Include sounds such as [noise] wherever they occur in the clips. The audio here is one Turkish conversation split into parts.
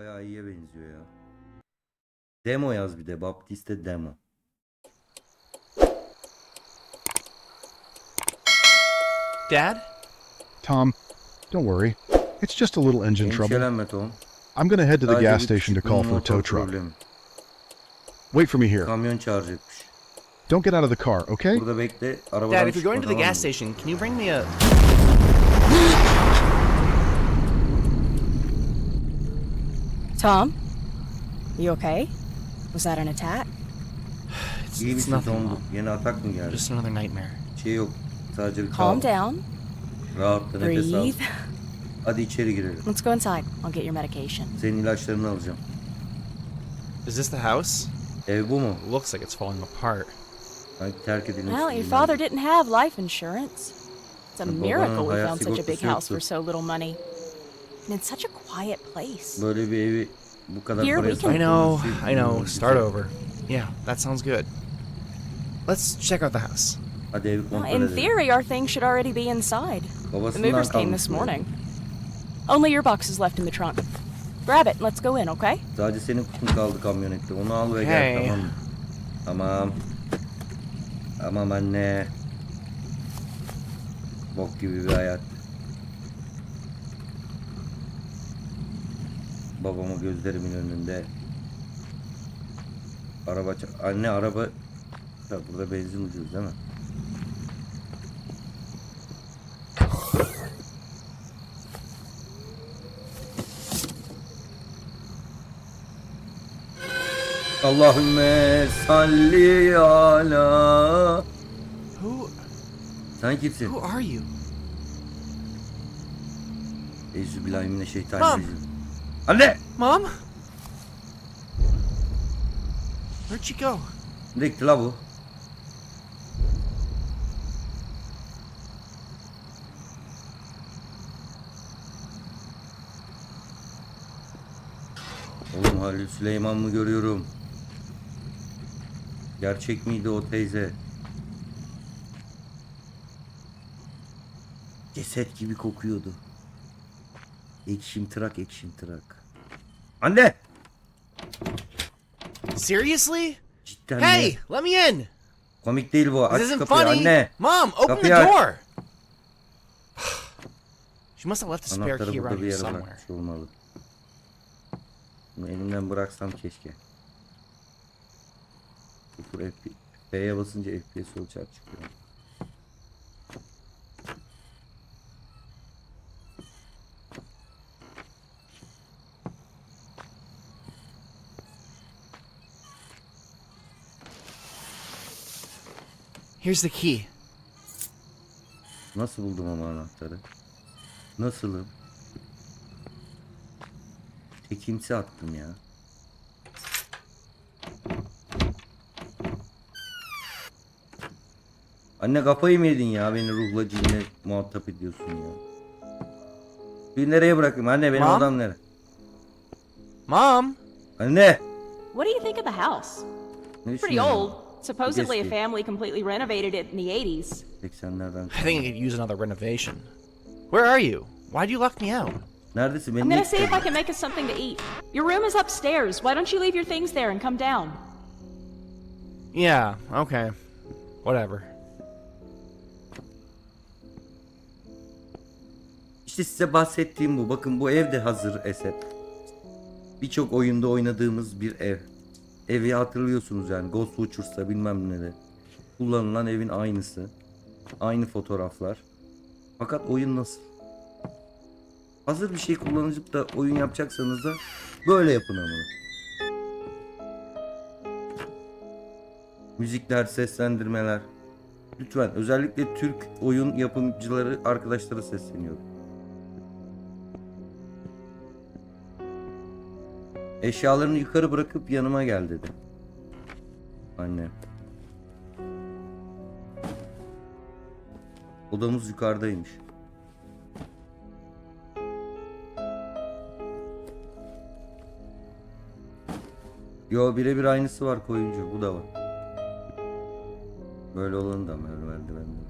bayağı iyiye benziyor ya. Demo yaz bir de. Baptiste demo. Dad? Tom, don't worry. It's just a little engine trouble. Endişelenme Tom. I'm gonna head to the Sadece gas bir station to küçük call for a tow truck. problemi. Wait for me here. Kamyon çağıracakmış. Don't get out of the car, okay? Burada bekle. Arabadan Dad, if you're going to the çıkma, gas mı? station, can you bring me a. Tom? You okay? Was that an attack? It's, İyi it's misin nothing, Tom? Mom. Yeni atak mı geldi? Just another nightmare. Şey yok. Sadece bir Calm kal. down. Rahatla nefes al. Breathe. Hadi içeri girelim. Let's go inside. I'll get your medication. Senin ilaçlarını alacağım. Is this the house? Ev bu mu? It looks like it's falling apart. Sanki terk edilmiş. Well, your gibi. father didn't have life insurance. It's a Babanın miracle we hayat found such a big sigortası house yoktu. for so little money. And it's such a quiet place. Böyle bir evi bu kadar Here paraya we can- I know, sattığımız şey I know. inanılmaz Start over. Yeah, that sounds good. Let's check out the house. Hadi evi Well, kontrol in edelim. theory, our things should already be inside. The Babasından movers came kalmış this bu ev. morning. Only your box is left in the trunk. Grab it and let's go in, okay? Sadece senin kutun kaldı kamyonette. Onu al ve gel Hey. tamam mı? Tamam. Tamam anne. Bok gibi bir hayat. Babama gözlerimin önünde. Araba Anne araba Ya burada benzin ucuz değil mi? Allahümme salli ala. Who Sen kimsin? who are you? Euzubillahimineşşeytanirracim. Anne! Mom? Where'd you go? Ne gitti la bu? Oğlum Halil Süleyman mı görüyorum? Gerçek miydi o teyze? Ceset gibi kokuyordu. Ekşim tırak ekşim tırak. Anne! Seriously? Cidden mi? Hey, let me in. Komik değil bu. Aç This isn't kapıyı funny. anne. Mom, open Kapıyı the aç. door. [sighs] She must have left a spare Anahtarı key burada around bir here yere somewhere. bırakmış olmalı. Bunu elimden bıraksam keşke. Sıfır FPS. B'ye basınca FPS ölçer çıkıyor. Here's the key. Nasıl buldum ama anahtarı? Nasılım? Tekimsi attım ya. Anne kafayı mı yedin ya beni ruhla cinle muhatap ediyorsun ya. Bir nereye bırakayım anne benim Mom? odam nere? Mom? Anne! What do you think of the house? Ne Pretty düşünüyorsun? old. Supposedly a family completely renovated it in the 80s. 80'lerden. I think I could use another renovation. Where are you? Why'd you lock me out? Neredesin? Beni I'm niye gonna see if I can make us something to eat. Your room is upstairs. Why don't you leave your things there and come down? Yeah, okay. Whatever. İşte size bahsettiğim bu. Bakın bu ev de hazır eset. Birçok oyunda oynadığımız bir ev. Evi hatırlıyorsunuz yani. Ghost Watchers'ta bilmem ne de. Kullanılan evin aynısı. Aynı fotoğraflar. Fakat oyun nasıl? Hazır bir şey kullanıp da oyun yapacaksanız da böyle yapın ama. Müzikler, seslendirmeler. Lütfen özellikle Türk oyun yapımcıları arkadaşlara sesleniyorum. Eşyalarını yukarı bırakıp yanıma gel dedi. Anne. Odamız yukarıdaymış. Yo birebir aynısı var koyuncu. Bu da var. Böyle olanı da var merdivende.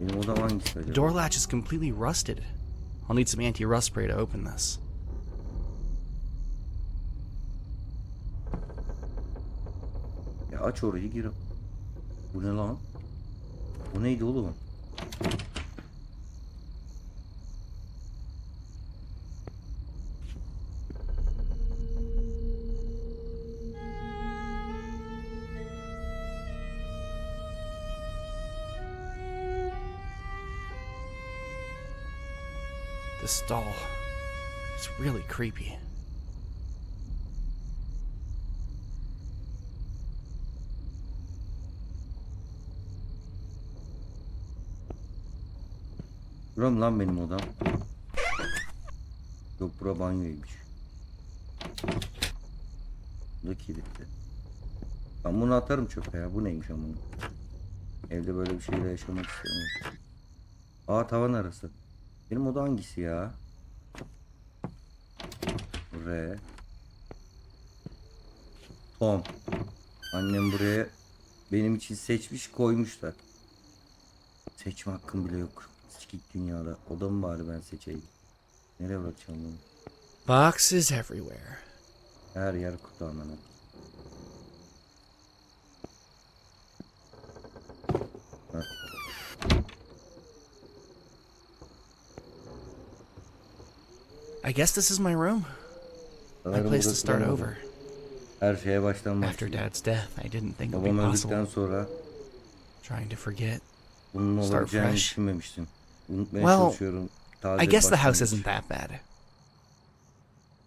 Benim odam hangisi acaba? door latch is completely rusted. I'll need some anti-rust spray to open this. Aç orayı gir. Bu ne lan? Bu neydi oğlum? This doll. It's really creepy. Buram lan benim odam. Yok bura banyoymuş. Bu da kilitli. Ben bunu atarım çöpe ya. Bu neymiş ama? Evde böyle bir şeyle yaşamak istemiyorum. Aa tavan arası. Benim oda hangisi ya? R. Tom. Annem buraya benim için seçmiş koymuşlar. Seçme hakkım bile yok. Sikik dünyada. Odamı bari ben seçeyim. Nereye bırakacağım bunu? Boxes everywhere. Her yer kutu amına. I guess this is my room. My place to start over. Her şeye baştan After. Dad's death, I didn't think it would be possible. sonra Trying to forget. bunun Start olacağını fresh. düşünmemiştim. Unutmaya Well, çalışıyorum. Taze I guess the house başlangıç. isn't that bad.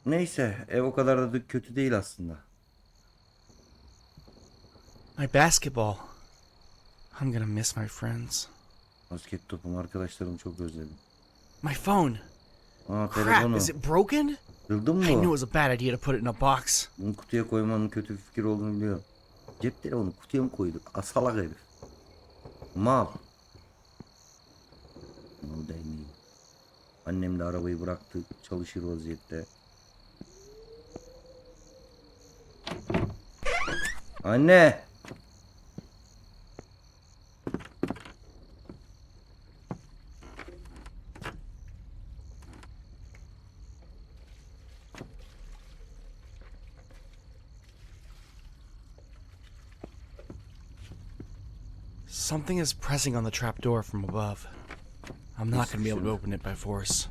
Neyse ev o kadar da kötü değil aslında. My basketball. I'm gonna miss my friends. Basket topum arkadaşlarımı çok özledim. My phone. Aa Crap, telefonu. is it broken? Kırdın I knew it mı? was a bad idea to put it in a box. Bunu kutuya koymanın kötü bir fikir olduğunu biliyorum. Cep telefonu kutuya mı koyduk? Asalak herif. Mal. Annem de arabayı bıraktı. Çalışır vaziyette. Anne. Something is pressing on the trap door from above. I'm not gonna be able to open it by force.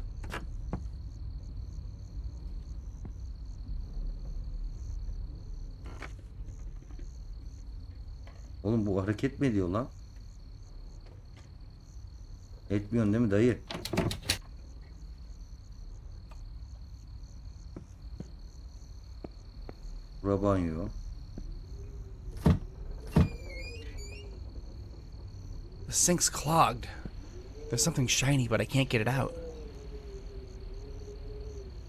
Oğlum bu hareket mi ediyor lan? Etmiyorsun değil mi dayı? Bura banyo. The sink's clogged. There's something shiny, but I can't get it out.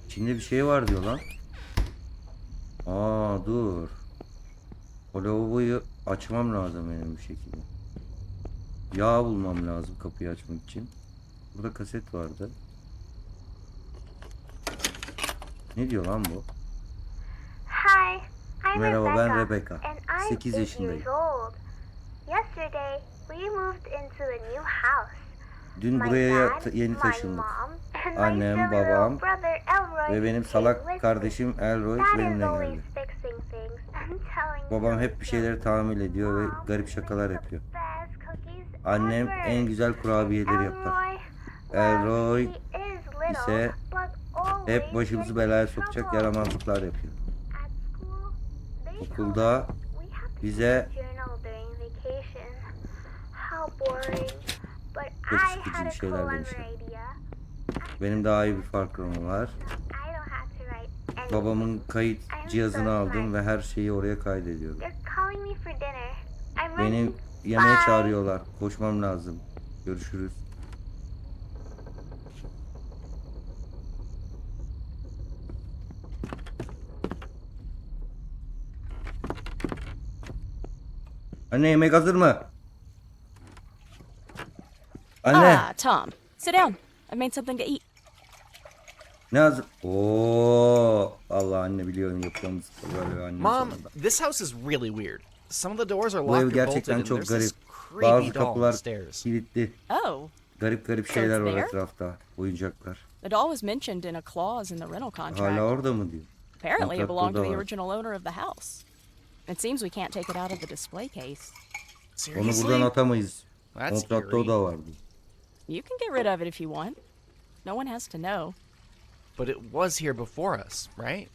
İçinde bir şey var diyor lan. Aa dur. O lavaboyu açmam lazım benim bir şekilde. Yağ bulmam lazım kapıyı açmak için. Burada kaset vardı. Ne diyor lan bu? Hi, I'm Merhaba, ben Rebecca, Rebecca. and I'm 8 eight yaşındayım. years old. Yesterday, we moved into a new house. Dün buraya yeni taşındık. Annem, babam Ve benim salak kardeşim Elroy benimle geldi. Babam hep bir şeyleri tamir ediyor ve garip şakalar yapıyor. Annem en güzel kurabiyeleri yapar. Elroy, ise Hep başımızı belaya sokacak yaramazlıklar yapıyor. Okulda bize I sıkıcı bir şeyler idea. benim daha iyi bir farkım var. Babamın kayıt cihazını aldım ve her şeyi oraya kaydediyorum. Beni yemeğe çağırıyorlar. Koşmam lazım. Görüşürüz. Anne yemek hazır mı? Anne Ah, Tom, sit down. I made something to eat. ne hazır? Oo Allah anne biliyorum yapacağımız böyle anne Mom, sonunda. this house is really weird. Some of the doors are Bu ev locked or bolted, gerçekten and çok there's garip. this Bazı doll kapılar upstairs. kilitli. Oh, Garip garip şeyler var there? etrafta. Oyuncaklar. the doll was mentioned in a clause in the rental contract. Hala orada mı diyor? Apparently, it Kontrakta belonged to the original owner of the house. It seems we can't take it out of the display case. Onu buradan Seriously? atamayız. That's Kontratta o eerie. da vardı. You can get rid of it if you want. No one has to know. But it was here before us, right?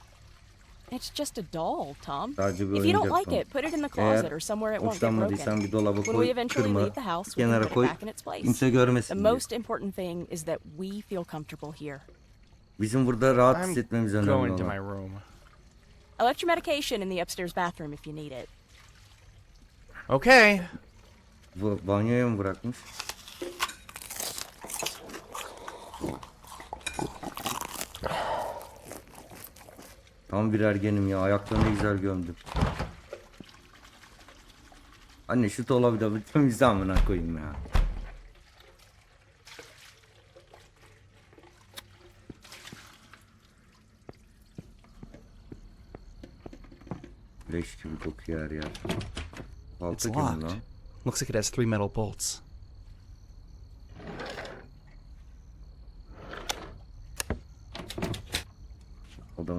It's just a doll, Tom. Sadece bir If you don't oyuncak like it, put it in the closet Eğer or somewhere it won't get hoşlanmadıysan broken. bir dolaba When koy, we eventually kırma, leave the house, we can kenara put koy. it back in its place. Kimse The görmesin diye. most important thing is that we feel comfortable here. Bizim burada rahat I'm hissetmemiz önemli going to olan. my room. I left your medication in the upstairs bathroom if you need it. Okay. Bu banyoya mı bırakmış? Tam bir ergenim ya. Ayaklarını güzel gömdüm. Anne şu dolabı bir temizle amına koyayım ya. Leş gibi kokuyor her yer. Balta locked. lan? Looks like it has three metal bolts.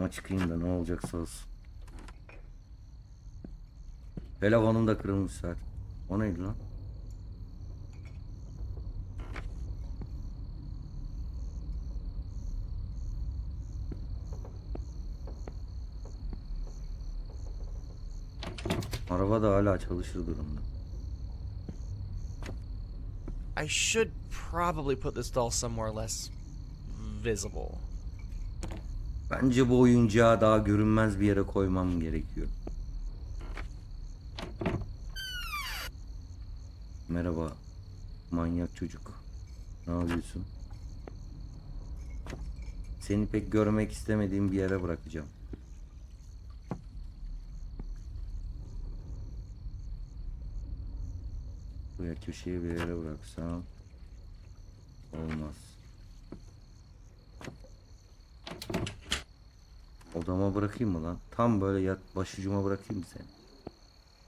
Odama çıkayım da ne olacaksa olsun. Telefonum da kırılmış zaten. O neydi lan? Araba da hala çalışır durumda. I should probably put this doll somewhere less visible. Bence bu oyuncağı daha görünmez bir yere koymam gerekiyor. Merhaba. Manyak çocuk. Ne yapıyorsun? Seni pek görmek istemediğim bir yere bırakacağım. Buraya köşeye bir yere bıraksam olmaz. Odama bırakayım mı lan? Tam böyle yat başucuma bırakayım mı seni?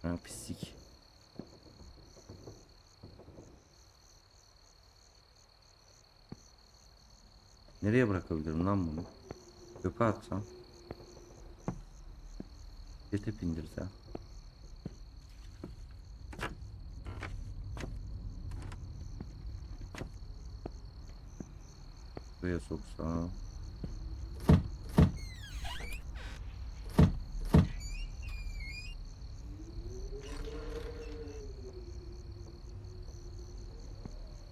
Ha pislik. Nereye bırakabilirim lan bunu? Çöpe atsam. Yete bindirsem. Buraya soksam.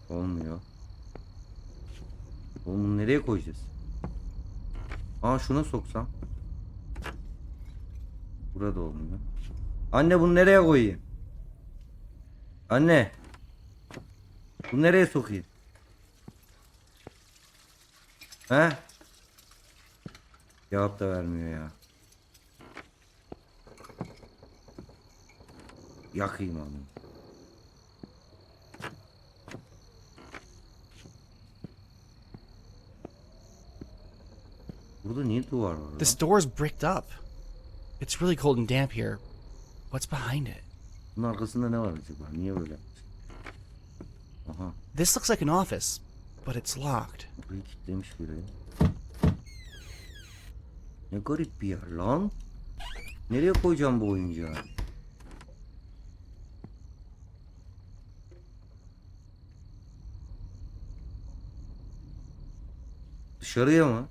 Olmuyor. Oğlum bunu nereye koyacağız? Aa şuna soksam. Burada olmuyor. Anne bunu nereye koyayım? Anne. Bunu nereye sokayım? He? Cevap da vermiyor ya. Yakayım onu. Burada niye duvar var? This lan? door's bricked up. It's really cold and damp here. What's behind it? Bunun arkasında ne var acaba? Niye böyle? Aha. This looks like an office, but it's locked. Burayı kilitlemiş biri. Ne garip bir yer lan. Nereye koyacağım bu oyuncağı? Dışarıya mı?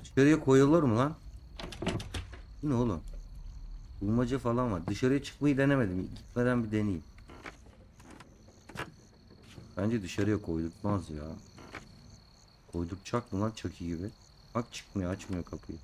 Dışarıya koyulur mu lan? Ne oğlum? Bulmaca falan var. Dışarıya çıkmayı denemedim. Gitmeden bir deneyeyim. Bence dışarıya koydurtmaz ya. Koydurtacak mı lan Chucky gibi? Bak çıkmıyor açmıyor kapıyı.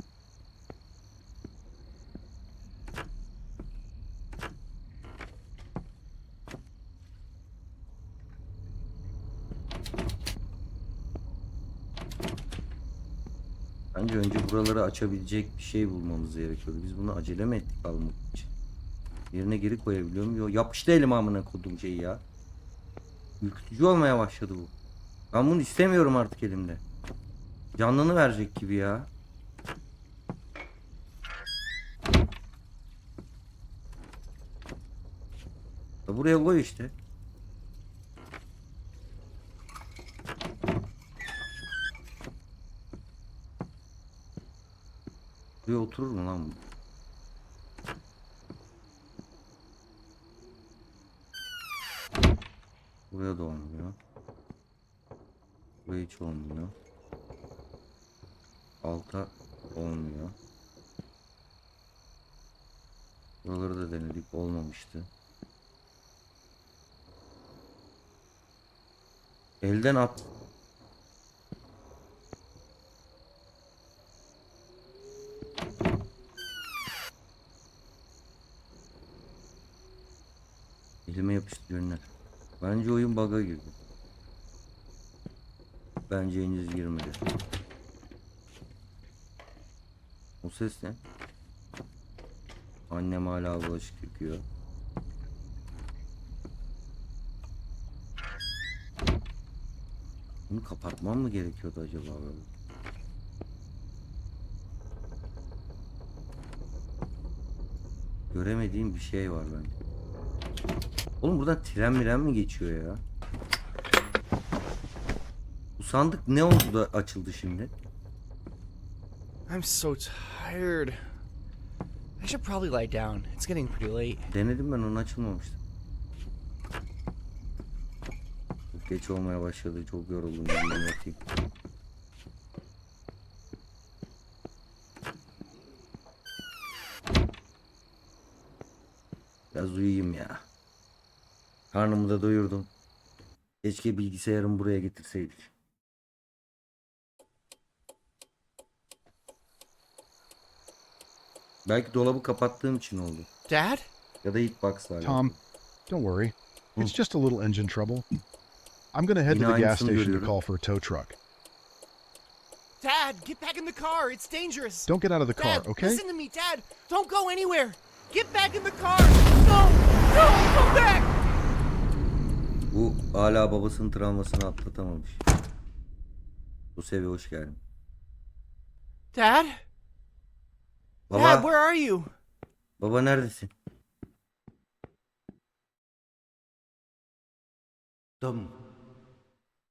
Bence önce buraları açabilecek bir şey bulmamız gerekiyordu. Biz bunu acele mi ettik almak için? Yerine geri koyabiliyor muyum? Yapıştı elim amına kodum şeyi ya. Ürkütücü olmaya başladı bu. Ben bunu istemiyorum artık elimde. Canlını verecek gibi. Ya Buraya koy işte. Buraya oturur mu lan bu? Buraya da olmuyor. Buraya hiç olmuyor. Alta olmuyor. Buraları da denedik olmamıştı. Elden at Bence henüz girmedi. O ses ne? Annem hala bulaşık yıkıyor. Bunu kapatmam mı gerekiyordu acaba böyle? Göremediğim bir şey var bende. Oğlum buradan tren miren mi geçiyor ya? Sandık ne oldu da açıldı şimdi? I'm so tired. I should probably lie down. It's getting pretty late. Denedim ben onu açılmamıştı. Geç olmaya başladı. Çok yoruldum. Ben yatayım. Biraz uyuyayım ya. Karnımı da doyurdum. Keşke bilgisayarımı buraya getirseydik. Belki dolabı kapattığım için oldu. Dad? Ya da hitbox'la alakalı. Tom, don't worry. It's just a little engine trouble. I'm going to head to Yine the gas aynısını station to görüyorum. call for a tow truck. Dad, get back in the car. It's dangerous. Don't get out of the car, Dad, okay? listen to me, Dad. Don't go anywhere. Get back in the car. No, no, come back. Bu hala babasının travmasını atlatamamış. Bu seviye hoş geldin. Dad? Baba, Dad, where are you? baba neredesin? Dom.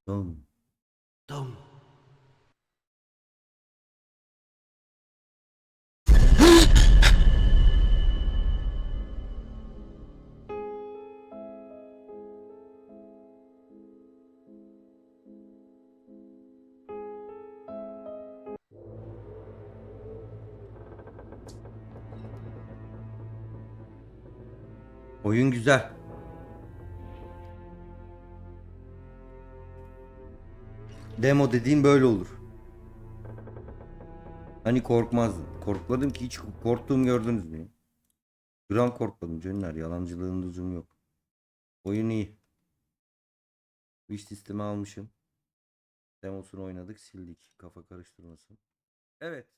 Dom. Dom. Oyun güzel. Demo dediğim böyle olur. Hani korkmazdım. Korkmadım ki hiç korktuğumu gördünüz mü? Gram korkmadım Cönler. Yalancılığın lüzumu yok. Oyun iyi. Wish sistemi almışım. Demosunu oynadık sildik. Kafa karıştırmasın. Evet.